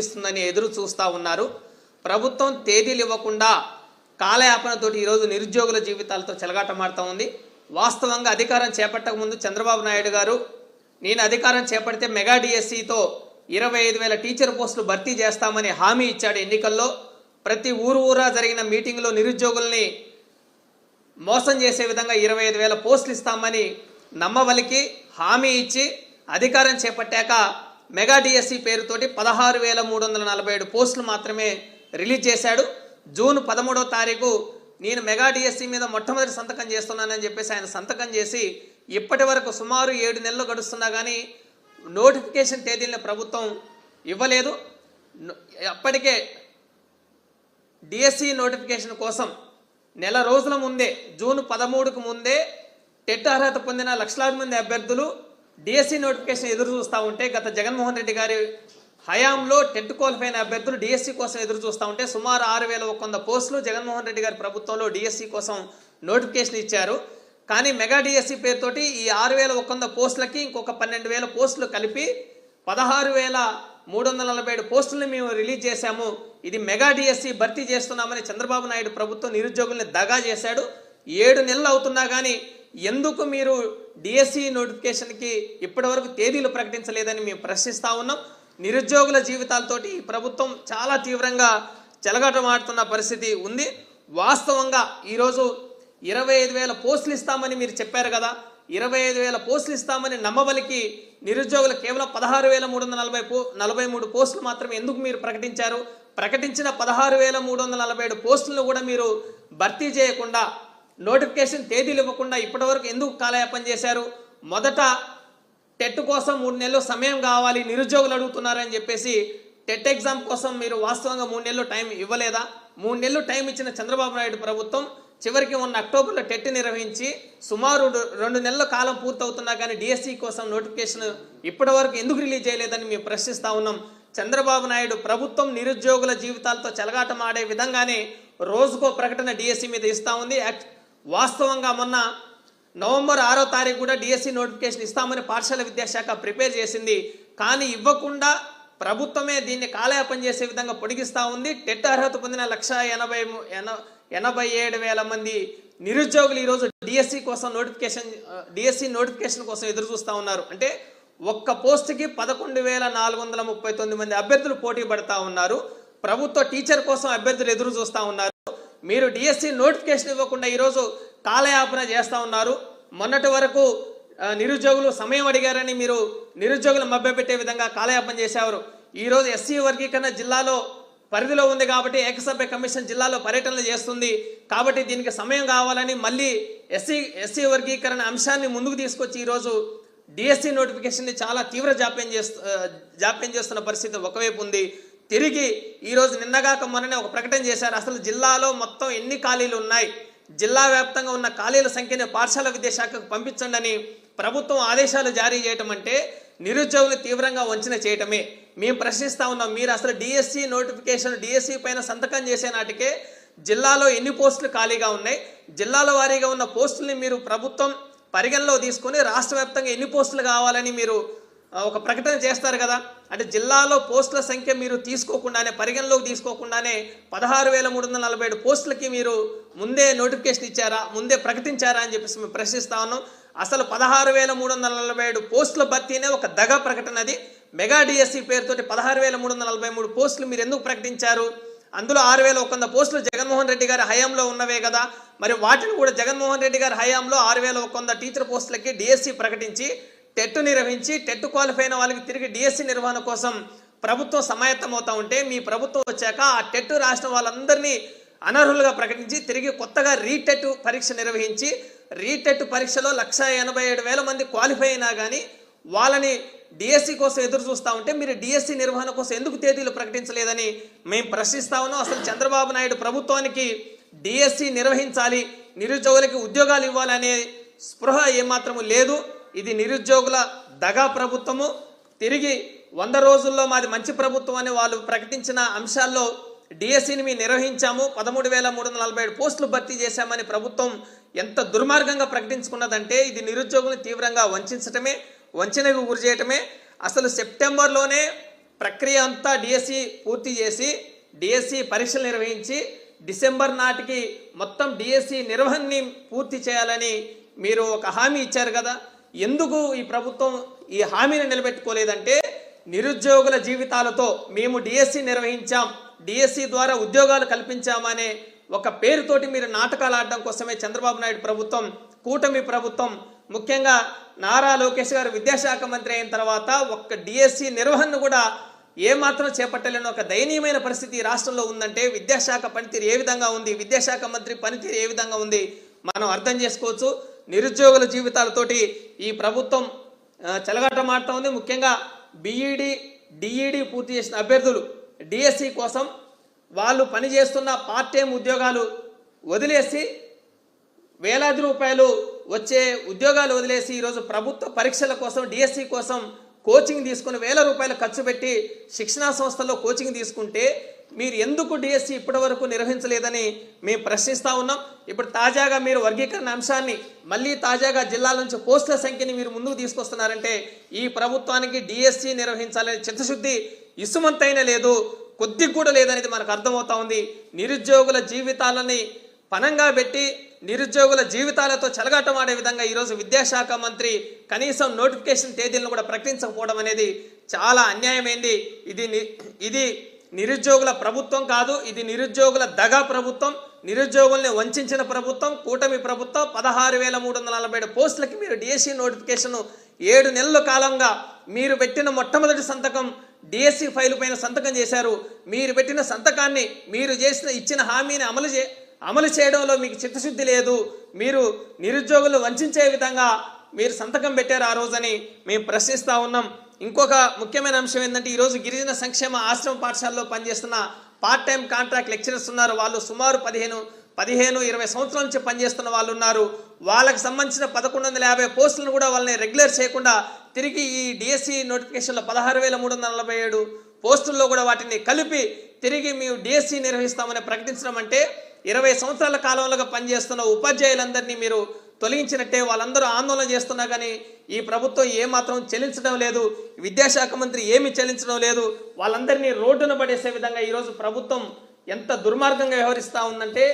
ఇస్తుందని ఎదురు చూస్తూ ఉన్నారు. ప్రభుత్వం తేదీలు ఇవ్వకుండా కాలయాపనతోటి ఈరోజు నిరుద్యోగుల జీవితాలతో చెలగాటమాడుతూ ఉంది. వాస్తవంగా అధికారం చేపట్టక ముందు చంద్రబాబు నాయుడు గారు నేను అధికారం చేపడితే మెగా డిఎస్సితో ఇరవై ఐదు వేల టీచర్ పోస్టులు భర్తీ చేస్తామని హామీ ఇచ్చాడు ఎన్నికల్లో. ప్రతి ఊరు ఊరా జరిగిన మీటింగ్లో నిరుద్యోగుల్ని మోసం చేసే విధంగా ఇరవై ఐదు వేల పోస్టులు ఇస్తామని నమ్మవలికి హామీ ఇచ్చి అధికారం చేపట్టాక మెగా డిఎస్సి పేరుతోటి పదహారు వేల మూడు వందల నలభై ఏడు పోస్టులు మాత్రమే రిలీజ్ చేశాడు. జూన్ పదమూడో తారీఖు నేను మెగా డిఎస్సి మీద మొట్టమొదటి సంతకం చేస్తున్నానని చెప్పేసి ఆయన సంతకం చేసి ఇప్పటి వరకు సుమారు ఏడు నెలలు గడుస్తున్నా కానీ నోటిఫికేషన్ తేదీలను ప్రభుత్వం ఇవ్వలేదు. అప్పటికే డిఎస్సి నోటిఫికేషన్ కోసం నెల రోజుల ముందే జూన్ పదమూడుకు ముందే టెట్ అర్హత పొందిన లక్షలాది మంది అభ్యర్థులు డిఎస్సి నోటిఫికేషన్ ఎదురు చూస్తూ ఉంటే గత జగన్మోహన్ రెడ్డి గారి హయాంలో టెట్ క్వాలిఫైన అభ్యర్థులు డిఎస్సి కోసం ఎదురు చూస్తూ ఉంటే సుమారు ఆరు వేల ఒక వంద పోస్టులు జగన్మోహన్ రెడ్డి గారి ప్రభుత్వంలో డిఎస్సి కోసం నోటిఫికేషన్ ఇచ్చారు. కానీ మెగా డిఎస్సి పేరుతోటి ఈ ఆరు వేల ఒక వంద పోస్టులకి ఇంకొక పన్నెండు వేల పోస్టులు కలిపి పదహారు వేల మూడు వందల నలభై ఏడు పోస్టులను మేము రిలీజ్ చేశాము. ఇది మెగా డిఎస్సి భర్తీ చేస్తున్నామని చంద్రబాబు నాయుడు ప్రభుత్వం నిరుద్యోగుల్ని దగా చేశాడు. ఏడు నెలలు అవుతున్నా కానీ ఎందుకు మీరు డిఎస్సి నోటిఫికేషన్కి ఇప్పటివరకు తేదీలు ప్రకటించలేదని మేము ప్రశ్నిస్తూ ఉన్నాం. నిరుద్యోగుల జీవితాలతోటి ఈ ప్రభుత్వం చాలా తీవ్రంగా చెలగాటమాడుతున్న పరిస్థితి ఉంది. వాస్తవంగా ఈరోజు ఇరవై ఐదు వేల పోస్టులు ఇస్తామని మీరు చెప్పారు కదా. ఇరవై ఐదు వేల పోస్టులు ఇస్తామని నమ్మబలికి నిరుద్యోగులు కేవలం పదహారు వేల మూడు వందల నలభై పో నలభై మూడు పోస్టులు మాత్రమే ఎందుకు మీరు ప్రకటించారు? ప్రకటించిన పదహారు వేల మూడు వందల నలభై ఏడు పోస్టులను కూడా మీరు భర్తీ చేయకుండా నోటిఫికేషన్ తేదీలు ఇవ్వకుండా ఇప్పటివరకు ఎందుకు కాలయాపన చేశారు? మొదట టెట్ కోసం మూడు నెలలు సమయం కావాలి నిరుద్యోగులు అడుగుతున్నారని చెప్పేసి టెట్ ఎగ్జామ్ కోసం మీరు వాస్తవంగా మూడు నెలలు టైం ఇవ్వలేదా? మూడు నెలలు టైం ఇచ్చిన చంద్రబాబు నాయుడు ప్రభుత్వం చివరికి ఉన్న అక్టోబర్లో టెట్ నిర్వహించి సుమారు రెండు నెలల కాలం పూర్తవుతున్నా కానీ డిఎస్సి కోసం నోటిఫికేషన్ ఇప్పటివరకు ఎందుకు రిలీజ్ చేయలేదని మేము ప్రశ్నిస్తా ఉన్నాం. చంద్రబాబు నాయుడు ప్రభుత్వం నిరుద్యోగుల జీవితాలతో చెలగాటమాడే విధంగానే రోజుకో ప్రకటన డిఎస్సి మీద ఇస్తా ఉంది. వాస్తవంగా మొన్న నవంబర్ ఆరో తారీఖు కూడా డిఎస్సి నోటిఫికేషన్ ఇస్తామని పాఠశాల విద్యాశాఖ ప్రిపేర్ చేసింది. కానీ ఇవ్వకుండా ప్రభుత్వమే దీన్ని కాలయాపం చేసే విధంగా పొడిగిస్తూ ఉంది. టెట్ అర్హత పొందిన లక్ష ఎనభై ఎన- ఎనభై ఏడు వేల మంది నిరుద్యోగులు ఈరోజు డిఎస్సి కోసం నోటిఫికేషన్ డిఎస్సి నోటిఫికేషన్ కోసం ఎదురు చూస్తూ ఉన్నారు. అంటే ఒక్క పోస్టుకి పదకొండు వేల నాలుగు వందల ముప్పై తొమ్మిది మంది అభ్యర్థులు పోటీ పడతా ఉన్నారు. ప్రభుత్వ టీచర్ కోసం అభ్యర్థులు ఎదురు చూస్తూ ఉన్నారు. మీరు డిఎస్సి నోటిఫికేషన్ ఇవ్వకుండా ఈరోజు కాలయాపన చేస్తూ ఉన్నారు. మొన్నటి వరకు నిరుద్యోగులు సమయం అడిగారని మీరు నిరుద్యోగులు మభ్యపెట్టే విధంగా కాలయాపన చేశారు ఈరోజు ఎస్సీ వర్గీకరణ జిల్లాలో పరిధిలో ఉంది కాబట్టి ఏకసభ్య కమిషన్ జిల్లాలో పర్యటనలు చేస్తుంది. కాబట్టి దీనికి సమయం కావాలని మళ్ళీ ఎస్సీ ఎస్సీ వర్గీకరణ అంశాన్ని ముందుకు తీసుకొచ్చి ఈరోజు డిఎస్సి నోటిఫికేషన్ని చాలా తీవ్ర జాప్యం చేస్తు జాప్యం చేస్తున్న పరిస్థితి ఒకవైపు ఉంది. తిరిగి ఈరోజు నిన్నగాక మొన్ననే ఒక ప్రకటన చేశారు. అసలు జిల్లాలో మొత్తం ఎన్ని ఖాళీలు ఉన్నాయి? జిల్లా వ్యాప్తంగా ఉన్న ఖాళీల సంఖ్యను పాఠశాల విద్యాశాఖకు పంపించండి అని ప్రభుత్వం ఆదేశాలు జారీ చేయటం అంటే నిరుద్యోగులు తీవ్రంగా వంచన చేయటమే. మేము ప్రశ్నిస్తా ఉన్నాం మీరు అసలు డిఎస్సి నోటిఫికేషన్ డిఎస్సి పైన సంతకం చేసే నాటికే జిల్లాలో ఎన్ని పోస్టులు ఖాళీగా ఉన్నాయి? జిల్లాల వారీగా ఉన్న పోస్టుల్ని మీరు ప్రభుత్వం పరిగణలో తీసుకొని రాష్ట్ర వ్యాప్తంగా ఎన్ని పోస్టులు కావాలని మీరు ఒక ప్రకటన చేస్తారు కదా. అంటే జిల్లాలో పోస్టుల సంఖ్య మీరు తీసుకోకుండానే పరిగణలోకి తీసుకోకుండానే పదహారు వేల మూడు వందల నలభై ఏడు పోస్టులకి మీరు ముందే నోటిఫికేషన్ ఇచ్చారా ముందే ప్రకటించారా అని చెప్పేసి మేము ప్రశ్నిస్తా ఉన్నాం. అసలు పదహారు వేల మూడు వందల నలభై ఏడు పోస్టుల భర్తీనే ఒక దగ ప్రకటన అది. మెగా డిఎస్సి పేరుతోటి పదహారు వేల మూడు వందల నలభై మూడు పోస్టులు మీరు ఎందుకు ప్రకటించారు? అందులో ఆరు వేల ఒక వంద పోస్టులు జగన్మోహన్ రెడ్డి గారి హయాంలో ఉన్నవే కదా. మరి వాటిని కూడా జగన్మోహన్ రెడ్డి గారి హయాంలో ఆరు వేల ఒక వంద టీచర్ పోస్టులకి డిఎస్సి ప్రకటించి టెట్ నిర్వహించి టెట్ క్వాలిఫై అయిన వాళ్ళకి తిరిగి డిఎస్సి నిర్వహణ కోసం ప్రభుత్వం సమాయత్తమవుతా ఉంటే మీ ప్రభుత్వం వచ్చాక ఆ టెట్ రాసిన వాళ్ళందరినీ అనర్హులుగా ప్రకటించి తిరిగి కొత్తగా రీటెట్ పరీక్ష నిర్వహించి రీటెట్ పరీక్షలో లక్ష ఎనభై ఏడు వేల మంది క్వాలిఫై అయినా కానీ వాళ్ళని డిఎస్సి కోసం ఎదురు చూస్తూ ఉంటే మీరు డిఎస్సి నిర్వహణ కోసం ఎందుకు తేదీలు ప్రకటించలేదని మేము ప్రశ్నిస్తా ఉన్నాం. అసలు చంద్రబాబు నాయుడు ప్రభుత్వానికి డిఎస్సి నిర్వహించాలి నిరుద్యోగులకి ఉద్యోగాలు ఇవ్వాలనే స్పృహ ఏమాత్రము లేదు. ఇది నిరుద్యోగుల దగా ప్రభుత్వము. తిరిగి వంద రోజుల్లో మాది మంచి ప్రభుత్వం అని వాళ్ళు ప్రకటించిన అంశాల్లో డిఎస్సిని మేము నిర్వహించాము. పదమూడు వేల మూడు వందల నలభై ఏడు పోస్టులు భర్తీ చేశామని ప్రభుత్వం ఎంత దుర్మార్గంగా ప్రకటించుకున్నదంటే ఇది నిరుద్యోగులను తీవ్రంగా వంచటమే వంచనకు గురి చేయటమే. అసలు సెప్టెంబర్లోనే ప్రక్రియ అంతా డిఎస్సి పూర్తి చేసి డిఎస్సి పరీక్షలు నిర్వహించి డిసెంబర్ నాటికి మొత్తం డిఎస్సి నిర్వహణని పూర్తి చేయాలని మీరు ఒక హామీ ఇచ్చారు కదా. ఎందుకు ఈ ప్రభుత్వం ఈ హామీని నిలబెట్టుకోలేదంటే నిరుద్యోగుల జీవితాలతో మేము డిఎస్సి నిర్వహించాం. డిఎస్సి ద్వారా ఉద్యోగాలు కల్పించామనే ఒక పేరుతోటి మీరు నాటకాలు ఆడడం కోసమే చంద్రబాబు నాయుడు ప్రభుత్వం కూటమి ప్రభుత్వం ముఖ్యంగా నారా లోకేష్ గారు విద్యాశాఖ మంత్రి అయిన తర్వాత ఒక్క డిఎస్సి నిర్వహణను కూడా ఏమాత్రం చేపట్టలేని ఒక దయనీయమైన పరిస్థితి రాష్ట్రంలో ఉందంటే విద్యాశాఖ పనితీరు ఏ విధంగా ఉంది విద్యాశాఖ మంత్రి పనితీరు ఏ విధంగా ఉంది మనం అర్థం చేసుకోవచ్చు. నిరుద్యోగుల జీవితాలతోటి ఈ ప్రభుత్వం చెలగాటమాడుతూ ఉంది. ముఖ్యంగా బీఈడి డిఈడి పూర్తి చేసిన అభ్యర్థులు డిఎస్సి కోసం వాళ్ళు పనిచేస్తున్న పార్ట్ టైం ఉద్యోగాలు వదిలేసి వేలాది రూపాయలు వచ్చే ఉద్యోగాలు వదిలేసి ఈరోజు ప్రభుత్వ పరీక్షల కోసం డిఎస్సి కోసం కోచింగ్ తీసుకుని వేల రూపాయలు ఖర్చు పెట్టి శిక్షణా సంస్థల్లో కోచింగ్ తీసుకుంటే మీరు ఎందుకు డిఎస్సి ఇప్పటివరకు నిర్వహించలేదని మేము ప్రశ్నిస్తూ ఉన్నాం. ఇప్పుడు తాజాగా మీరు వర్గీకరణ అంశాన్ని మళ్ళీ తాజాగా జిల్లాల నుంచి పోస్టుల సంఖ్యని మీరు ముందుకు తీసుకొస్తున్నారంటే ఈ ప్రభుత్వానికి డిఎస్సి నిర్వహించాలనే చిత్తశుద్ధి ఇసుమంతైన లేదు కొద్ది కూడా లేదనేది మనకు అర్థమవుతా ఉంది. నిరుద్యోగుల జీవితాలని పనంగా పెట్టి నిరుద్యోగుల జీవితాలతో చెలగాటమాడే విధంగా ఈరోజు విద్యాశాఖ మంత్రి కనీసం నోటిఫికేషన్ తేదీలను కూడా ప్రకటించకపోవడం అనేది చాలా అన్యాయమైంది. ఇది ని- ఇది నిరుద్యోగుల ప్రభుత్వం కాదు ఇది నిరుద్యోగుల దగా ప్రభుత్వం నిరుద్యోగుల్ని వంచిన ప్రభుత్వం కూటమి ప్రభుత్వం పదహారు వేల మూడు వందల నలభై ఏడు పోస్టులకి మీరు డిఎస్సి నోటిఫికేషన్ ఏడు నెలల కాలంగా మీరు పెట్టిన మొట్టమొదటి సంతకం డిఎస్సి ఫైల్ పైన సంతకం చేశారు. మీరు పెట్టిన సంతకాన్ని మీరు చేసిన ఇచ్చిన హామీని అమలు చే అమలు చేయడంలో మీకు చిత్తశుద్ధి లేదు మీరు నిరుద్యోగులు వంచే విధంగా మీరు సంతకం పెట్టారు ఆ రోజని మేము ప్రశ్నిస్తా ఉన్నాం. ఇంకొక ముఖ్యమైన అంశం ఏంటంటే ఈరోజు గిరిజన సంక్షేమ ఆశ్రమ పాఠశాలలో పనిచేస్తున్న పార్ట్ టైం కాంట్రాక్ట్ లెక్చరర్స్ ఉన్నారు. వాళ్ళు సుమారు పదిహేను పదిహేను ఇరవై సంవత్సరాల నుంచి పనిచేస్తున్న వాళ్ళు ఉన్నారు. వాళ్ళకి సంబంధించిన పదకొండు వందల యాభై పోస్టులను కూడా వాళ్ళని రెగ్యులర్ చేయకుండా తిరిగి ఈ డిఎస్సి నోటిఫికేషన్లో పదహారు వేల మూడు వందల నలభై ఏడు పోస్టుల్లో కూడా వాటిని కలిపి తిరిగి మేము డిఎస్సి నిర్వహిస్తామని ప్రకటించడం అంటే ఇరవై సంవత్సరాల కాలంలో పనిచేస్తున్న ఉపాధ్యాయులందరినీ మీరు తొలగించినట్టే వాళ్ళందరూ ఆందోళన చేస్తున్నా కానీ ఈ ప్రభుత్వం ఏమాత్రం చెల్లించడం లేదు విద్యాశాఖ మంత్రి ఏమి చెల్లించడం లేదు వాళ్ళందరినీ రోడ్డున పడేసే విధంగా ఈరోజు ప్రభుత్వం ఎంత దుర్మార్గంగా వ్యవహరిస్తూ ఉందంటే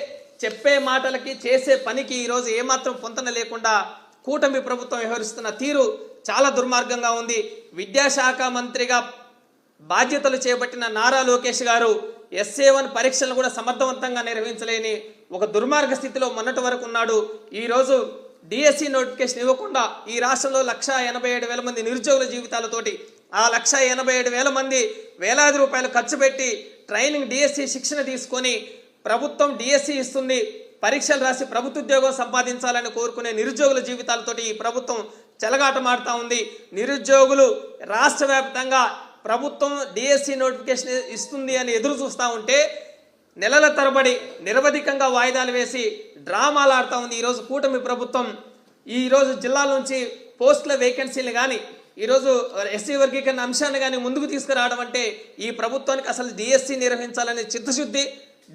చెప్పే మాటలకి చేసే పనికి ఈరోజు ఏమాత్రం పొంతన లేకుండా కూటమి ప్రభుత్వం వ్యవహరిస్తున్న తీరు చాలా దుర్మార్గంగా ఉంది. విద్యాశాఖ మంత్రిగా బాధ్యతలు చేపట్టిన నారా లోకేష్ గారు ఎస్ఏ వన్ పరీక్షలను కూడా సమర్థవంతంగా నిర్వహించలేని ఒక దుర్మార్గ స్థితిలో మొన్నటి వరకు ఉన్నాడు. ఈరోజు డిఎస్సి నోటిఫికేషన్ ఇవ్వకుండా ఈ రాష్ట్రంలో లక్ష ఎనభై ఏడు వేల మంది నిరుద్యోగుల జీవితాలతోటి ఆ లక్ష ఎనభై ఏడు వేల మంది వేలాది రూపాయలు ఖర్చు పెట్టి ట్రైనింగ్ డిఎస్సి శిక్షణ తీసుకొని ప్రభుత్వం డిఎస్సి ఇస్తుంది. పరీక్షలు రాసి ప్రభుత్వ ఉద్యోగం సంపాదించాలని కోరుకునే నిరుద్యోగుల జీవితాలతోటి ఈ ప్రభుత్వం చెలగాటమాడుతూ ఉంది. నిరుద్యోగులు రాష్ట్ర వ్యాప్తంగా ప్రభుత్వం డిఎస్సి నోటిఫికేషన్ ఇస్తుంది అని ఎదురు చూస్తూ ఉంటే నెలల తరబడి నిరవధికంగా వాయిదాలు వేసి డ్రామాలు ఆడుతూ ఉంది. ఈరోజు కూటమి ప్రభుత్వం ఈరోజు జిల్లాల నుంచి పోస్టుల వేకెన్సీలు కానీ ఈరోజు ఎస్సీ వర్గీకరణ అంశాన్ని కానీ ముందుకు తీసుకురావడం అంటే ఈ ప్రభుత్వానికి అసలు డిఎస్సి నిర్వహించాలనే చిత్తశుద్ధి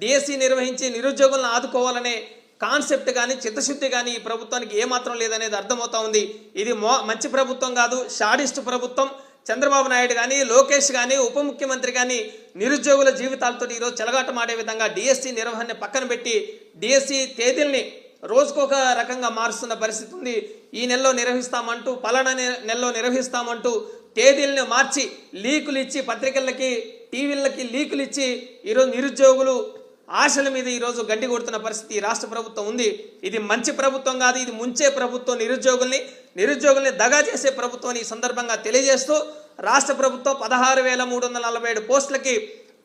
డిఎస్సి నిర్వహించి నిరుద్యోగులను ఆదుకోవాలనే కాన్సెప్ట్ కానీ చిత్తశుద్ధి కానీ ఈ ప్రభుత్వానికి ఏమాత్రం లేదనేది అర్థమవుతా ఉంది. ఇది మో మంచి ప్రభుత్వం కాదు షాడిస్ట్ ప్రభుత్వం. చంద్రబాబు నాయుడు కానీ లోకేష్ కానీ ఉప ముఖ్యమంత్రి కానీ నిరుద్యోగుల జీవితాలతో ఈరోజు చెలగాటమాడే విధంగా డిఎస్సి నిర్వహణని పక్కన పెట్టి డిఎస్సి తేదీల్ని రోజుకొక రకంగా మారుస్తున్న పరిస్థితి ఉంది. ఈ నెలలో నిర్వహిస్తామంటూ పలానా నెలలో నిర్వహిస్తామంటూ తేదీలను మార్చి లీకులు ఇచ్చి పత్రికలకి టీవీలకి లీకులు ఇచ్చి ఈరోజు నిరుద్యోగులు ఆశల మీద ఈరోజు గడ్డి కొడుతున్న పరిస్థితి ఈ రాష్ట్ర ప్రభుత్వం ఉంది. ఇది మంచి ప్రభుత్వం కాదు ఇది ముంచే ప్రభుత్వం. నిరుద్యోగుల్ని నిరుద్యోగుల్ని దగా చేసే ప్రభుత్వం ఈ సందర్భంగా తెలియజేస్తూ రాష్ట్ర ప్రభుత్వం పదహారు వేల మూడు వందల నలభై ఏడు పోస్టులకి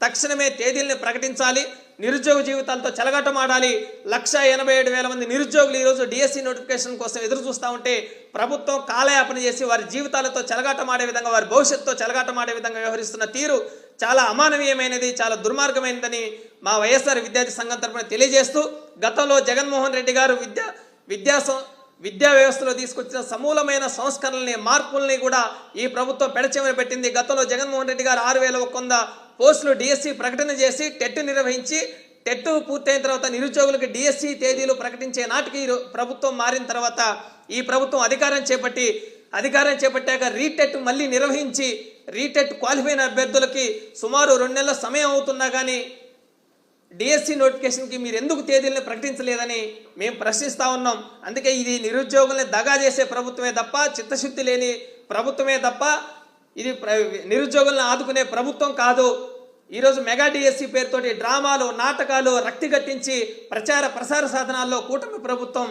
తక్షణమే తేదీల్ని ప్రకటించాలి. నిరుద్యోగ జీవితాలతో చెలగటమాడాలి. లక్ష ఎనభై ఏడు వేల మంది నిరుద్యోగులు ఈరోజు డిఎస్సి నోటిఫికేషన్ కోసం ఎదురు చూస్తూ ఉంటే ప్రభుత్వం కాలయాపన చేసి వారి జీవితాలతో చెలగాటమాడే విధంగా వారి భవిష్యత్తుతో చెలగాటమాడే విధంగా వ్యవహరిస్తున్న తీరు చాలా అమానవీయమైనది చాలా దుర్మార్గమైనదని మా వైఎస్ఆర్ విద్యార్థి సంఘం తరపున తెలియజేస్తూ గతంలో జగన్మోహన్ రెడ్డి గారు విద్యా విద్యా సం- విద్యా వ్యవస్థలో తీసుకొచ్చిన సమూలమైన సంస్కరణల్ని మార్పుల్ని కూడా ఈ ప్రభుత్వం పెడచెవిన పెట్టింది. గతంలో జగన్మోహన్ రెడ్డి గారు ఆరు వేల ఒక వంద పోస్టులు డిఎస్సి ప్రకటన చేసి టెట్ నిర్వహించి టెట్ పూర్తయిన తర్వాత నిరుద్యోగులకు డిఎస్సి తేదీలు ప్రకటించే నాటికి ప్రభుత్వం మారిన తర్వాత ఈ ప్రభుత్వం అధికారం చేపట్టి అధికారం చేపట్టాక రీటెట్ మళ్ళీ నిర్వహించి రీటెట్ క్వాలిఫైన అభ్యర్థులకి సుమారు రెండు నెలల సమయం అవుతున్నా కానీ డిఎస్సి నోటిఫికేషన్కి మీరు ఎందుకు తేదీలను ప్రకటించలేదని మేము ప్రశ్నిస్తూ ఉన్నాం. అందుకే ఇది నిరుద్యోగుల్ని దగా చేసే ప్రభుత్వమే తప్ప చిత్తశుద్ధి లేని ప్రభుత్వమే తప్ప ఇది ప్ర- నిరుద్యోగులను ఆదుకునే ప్రభుత్వం కాదు. ఈరోజు మెగా డిఎస్సి పేరుతోటి డ్రామాలు నాటకాలు రక్తి కట్టించి ప్రచార ప్రసార సాధనాల్లో కూటమి ప్రభుత్వం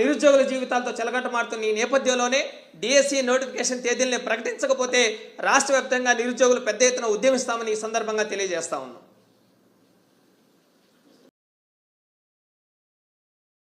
నిరుద్యోగుల జీవితాలతో చెలగట్టమాడుతున్న ఈ నేపథ్యంలోనే డిఎస్సి నోటిఫికేషన్ తేదీల్ని ప్రకటించకపోతే రాష్ట్ర వ్యాప్తంగా నిరుద్యోగులు పెద్ద ఎత్తున ఉద్యమిస్తామని ఈ సందర్భంగా తెలియజేస్తా ఉన్నాం.